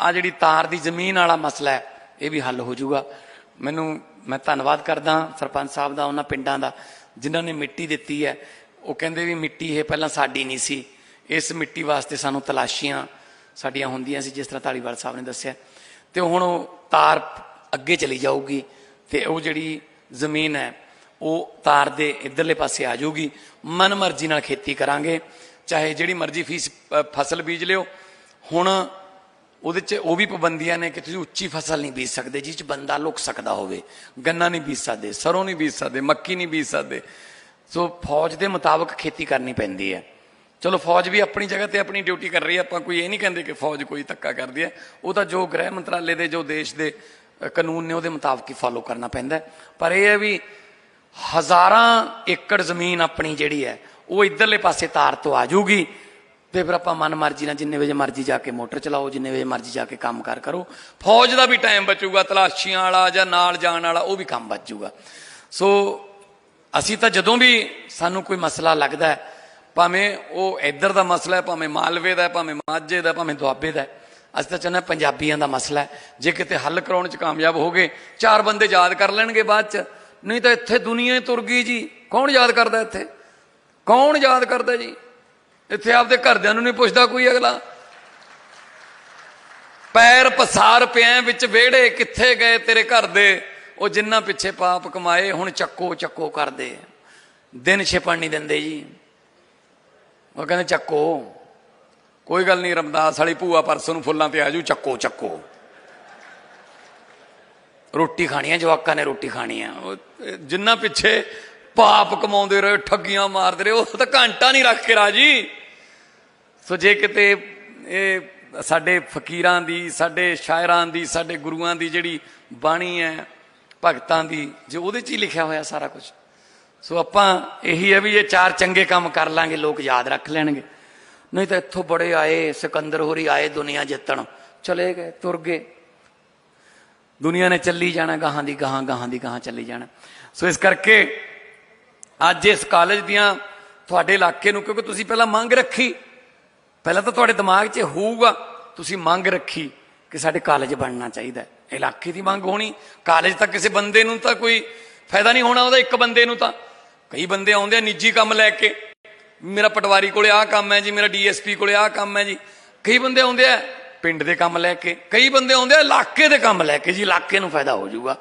ਆ ਜਿਹੜੀ ਤਾਰ ਦੀ ਜ਼ਮੀਨ ਵਾਲਾ ਮਸਲਾ ਹੈ, ਇਹ ਵੀ ਹੱਲ ਹੋ ਜਾਊਗਾ। ਮੈਨੂੰ, ਮੈਂ ਧੰਨਵਾਦ ਕਰਦਾ ਸਰਪੰਚ ਸਾਹਿਬ ਦਾ, ਉਹਨਾਂ ਪਿੰਡਾਂ ਦਾ, ਜਿਨ੍ਹਾਂ ਨੇ ਮਿੱਟੀ ਦਿੱਤੀ ਹੈ। ਉਹ ਕਹਿੰਦੇ ਵੀ ਮਿੱਟੀ ਇਹ ਪਹਿਲਾਂ ਸਾਡੀ ਨਹੀਂ ਸੀ। ਇਸ ਮਿੱਟੀ ਵਾਸਤੇ ਸਾਨੂੰ ਤਲਾਸ਼ੀਆਂ ਸਾਡੀਆਂ ਹੁੰਦੀਆਂ ਸੀ, ਜਿਸ ਤਰ੍ਹਾਂ ਢਾਲੀਵਾਲ ਸਾਹਿਬ ਨੇ ਦੱਸਿਆ। ਤੇ ਹੁਣ ਉਹ ਤਾਰ ਅੱਗੇ ਚਲੀ ਜਾਊਗੀ ਤੇ ਉਹ ਜਿਹੜੀ ਜ਼ਮੀਨ ਹੈ, ਉਹ ਤਾਰ ਦੇ ਇਧਰਲੇ ਪਾਸੇ ਆ ਜਾਊਗੀ। ਮਨ ਮਰਜ਼ੀ ਨਾਲ ਖੇਤੀ ਕਰਾਂਗੇ। ਚਾਹੇ ਜਿਹੜੀ ਮਰਜ਼ੀ ਫੀਸ ਫਸਲ ਬੀਜ ਲਿਓ। ਹੁਣ ਉਹਦੇ 'ਚ ਉਹ ਵੀ ਪਾਬੰਦੀਆਂ ਨੇ ਕਿ ਤੁਸੀਂ ਉੱਚੀ ਫਸਲ ਨਹੀਂ ਬੀਜ ਸਕਦੇ ਜਿਸ 'ਚ ਬੰਦਾ ਲੁਕ ਸਕਦਾ ਹੋਵੇ। ਗੰਨਾ ਨਹੀਂ ਬੀਜ ਸਕਦੇ, ਸਰੋਂ ਨਹੀਂ ਬੀਜ ਸਕਦੇ, ਮੱਕੀ ਨਹੀਂ ਬੀਜ ਸਕਦੇ। ਸੋ ਫੌਜ ਦੇ ਮੁਤਾਬਕ ਖੇਤੀ ਕਰਨੀ ਪੈਂਦੀ ਹੈ। ਚਲੋ ਫੌਜ ਵੀ ਆਪਣੀ ਜਗ੍ਹਾ ਤੇ ਆਪਣੀ ਡਿਊਟੀ ਕਰ ਰਹੀ ਹੈ। ਆਪਾਂ ਕੋਈ ਇਹ ਨਹੀਂ ਕਹਿੰਦੇ ਕਿ ਫੌਜ ਕੋਈ ਧੱਕਾ ਕਰਦੀ ਹੈ। ਉਹ ਤਾਂ ਜੋ ਗ੍ਰਹਿ ਮੰਤਰਾਲੇ ਦੇ, ਜੋ ਦੇਸ਼ ਦੇ ਕਾਨੂੰਨ ਨੇ ਉਹਦੇ ਮੁਤਾਬਕ ਹੀ ਫਾਲੋ ਕਰਨਾ ਪੈਂਦਾ ਪਰ ਇਹ ਹੈ ਵੀ ਹਜ਼ਾਰਾਂ ਏਕੜ ਜ਼ਮੀਨ ਆਪਣੀ ਜਿਹੜੀ ਹੈ, ਉਹ ਇਧਰਲੇ ਪਾਸੇ ਤਾਰ ਤੋਂ ਆ ਜਾਊਗੀ। ਤੇ ਫਿਰ ਆਪਾਂ ਮਨ ਮਰਜ਼ੀ ਨਾਲ ਜਿੰਨੇ ਵਜੇ ਮਰਜ਼ੀ ਜਾ ਕੇ ਮੋਟਰ ਚਲਾਓ, ਜਿੰਨੇ ਵਜੇ ਮਰਜ਼ੀ ਜਾ ਕੇ ਕੰਮ ਕਾਰ ਕਰੋ। ਫੌਜ ਦਾ ਵੀ ਟਾਈਮ ਬਚੂਗਾ, ਤਲਾਸ਼ੀਆਂ ਵਾਲਾ ਜਾਂ ਨਾਲ ਜਾਣ ਵਾਲਾ, ਉਹ ਵੀ ਕੰਮ ਬਚ ਜਾਊਗਾ ਸੋ ਅਸੀਂ ਤਾਂ ਜਦੋਂ ਵੀ ਸਾਨੂੰ ਕੋਈ ਮਸਲਾ ਲੱਗਦਾ ਭਾਵੇਂ ਉਹ ਇੱਧਰ ਦਾ ਮਸਲਾ ਹੈ, ਭਾਵੇਂ ਮਾਲਵੇ ਦਾ ਹੈ, ਭਾਵੇਂ ਮਾਝੇ ਦਾ ਭਾਵੇਂ ਦੁਆਬੇ ਦਾ ਅਸੀਂ ਤਾਂ ਚਾਹੁੰਦੇ ਹਾਂ ਪੰਜਾਬੀਆਂ ਦਾ ਮਸਲਾ ਜੇ ਕਿਤੇ ਹੱਲ ਕਰਾਉਣ ਚ ਕਾਮਯਾਬ ਹੋ ਗਏ, ਚਾਰ ਬੰਦੇ ਯਾਦ ਕਰ ਲੈਣਗੇ ਬਾਅਦ ਚ। ਨਹੀਂ ਤਾਂ ਇੱਥੇ ਦੁਨੀਆ ਹੀ ਤੁਰ ਗਈ ਜੀ। ਕੌਣ ਯਾਦ ਕਰਦਾ ਇੱਥੇ? ਕੌਣ ਯਾਦ ਕਰਦਾ ਜੀ? ਇੱਥੇ ਆਪਦੇ ਘਰਦਿਆਂ ਨੂੰ ਨਹੀਂ ਪੁੱਛਦਾ ਕੋਈ ਅਗਲਾ। ਪੈਰ ਪਸਾਰ ਪਿਆ ਵਿੱਚ ਵਿਹੜੇ, ਕਿੱਥੇ ਗਏ ਤੇਰੇ ਘਰ ਦੇ? ਉਹ ਜਿੰਨਾ ਪਿੱਛੇ ਪਾਪ ਕਮਾਏ, ਹੁਣ ਚੱਕੋ ਚੱਕੋ ਕਰਦੇ ਦਿਨ ਛਿਪਣ ਨਹੀਂ ਦਿੰਦੇ ਜੀ। ਉਹ ਕਹਿੰਦੇ, ਚੱਕੋ। ਕੋਈ ਗੱਲ ਨਹੀਂ, ਰਮਦਾਸ ਵਾਲੀ ਭੂਆ ਪਰਸੋਂ ਨੂੰ ਫੁੱਲਾਂ ਤੇ ਆਜੂ, ਚੱਕੋ ਚੱਕੋ। ਰੋਟੀ ਖਾਣੀ ਹੈ ਜਵਾਕਾਂ ਨੇ ਰੋਟੀ ਖਾਣੀ ਹੈ ਉਹ ਜਿੰਨਾ ਪਿੱਛੇ ਪਾਪ ਕਮਾਉਂਦੇ ਰਹੇ, ਠੱਗੀਆਂ ਮਾਰਦੇ ਰਹੇ, ਉਹ ਤਾਂ ਘੰਟਾ ਨਹੀਂ ਰੱਖ ਕੇ ਰਾਜੀ। ਸੋ ਜੇ ਕਿਤੇ ਇਹ ਸਾਡੇ ਫਕੀਰਾਂ ਦੀ, ਸਾਡੇ ਸ਼ਾਇਰਾਂ ਦੀ, ਸਾਡੇ ਗੁਰੂਆਂ ਦੀ ਜਿਹੜੀ ਬਾਣੀ ਹੈ, ਭਗਤਾਂ ਦੀ, ਜੇ ਉਹਦੇ 'ਚ ਹੀ ਲਿਖਿਆ ਹੋਇਆ ਸਾਰਾ ਕੁਝ ਸੋ ਆਪਾਂ ਇਹੀ ਹੈ ਵੀ ਇਹ ਚਾਰ ਚੰਗੇ ਕੰਮ ਕਰ ਲਾਂਗੇ, ਲੋਕ ਯਾਦ ਰੱਖ ਲੈਣਗੇ। ਨਹੀਂ ਤਾਂ ਇੱਥੋਂ ਬੜੇ ਆਏ, ਸਿਕੰਦਰ ਹੋਰੀ ਆਏ ਦੁਨੀਆ ਜਿੱਤਣ। ਚਲੇ ਗਏ, ਤੁਰ ਗਏ। ਦੁਨੀਆ ਨੇ ਚੱਲੀ ਜਾਣਾ, ਗਾਹਾਂ ਦੀ ਗਾਹਾਂ ਗਾਹਾਂ ਦੀ ਗਾਹਾਂ ਚੱਲੀ ਜਾਣਾ। ਸੋ ਇਸ ਕਰਕੇ ਅੱਜ ਇਸ ਕਾਲਜ ਦੀਆਂ ਤੁਹਾਡੇ ਇਲਾਕੇ ਨੂੰ, ਕਿਉਂਕਿ ਤੁਸੀਂ ਪਹਿਲਾਂ ਮੰਗ ਰੱਖੀ ਪਹਿਲਾਂ ਤਾਂ ਤੁਹਾਡੇ ਦਿਮਾਗ 'ਚ ਹੋਊਗਾ, ਤੁਸੀਂ ਮੰਗ ਰੱਖੀ ਕਿ ਸਾਡੇ ਕਾਲਜ ਬਣਨਾ ਚਾਹੀਦਾ ਇਲਾਕੇ ਦੀ ਮੰਗ ਹੋਣੀ, ਕਾਲਜ ਤਾਂ ਕਿਸੇ ਬੰਦੇ ਨੂੰ ਤਾਂ ਕੋਈ ਫਾਇਦਾ ਨਹੀਂ ਹੋਣਾ ਉਹਦਾ, ਇੱਕ ਬੰਦੇ ਨੂੰ ਤਾਂ। ਕਈ ਬੰਦੇ ਆਉਂਦੇ ਆ ਨਿੱਜੀ ਕੰਮ ਲੈ ਕੇ, ਮੇਰਾ ਪਟਵਾਰੀ ਕੋਲੇ ਆਹ ਕੰਮ ਹੈ ਜੀ, ਮੇਰਾ ਡੀਐਸਪੀ ਕੋਲੇ ਆਹ ਕੰਮ ਹੈ ਜੀ। ਕਈ ਬੰਦੇ ਆਉਂਦੇ ਆ ਪਿੰਡ ਦੇ ਕੰਮ ਲੈ ਕੇ, ਕਈ ਬੰਦੇ ਆਉਂਦੇ ਆ ਇਲਾਕੇ ਦੇ ਕੰਮ ਲੈ ਕੇ, ਜੀ ਇਲਾਕੇ ਨੂੰ ਫਾਇਦਾ ਹੋ ਜਾਊਗਾ।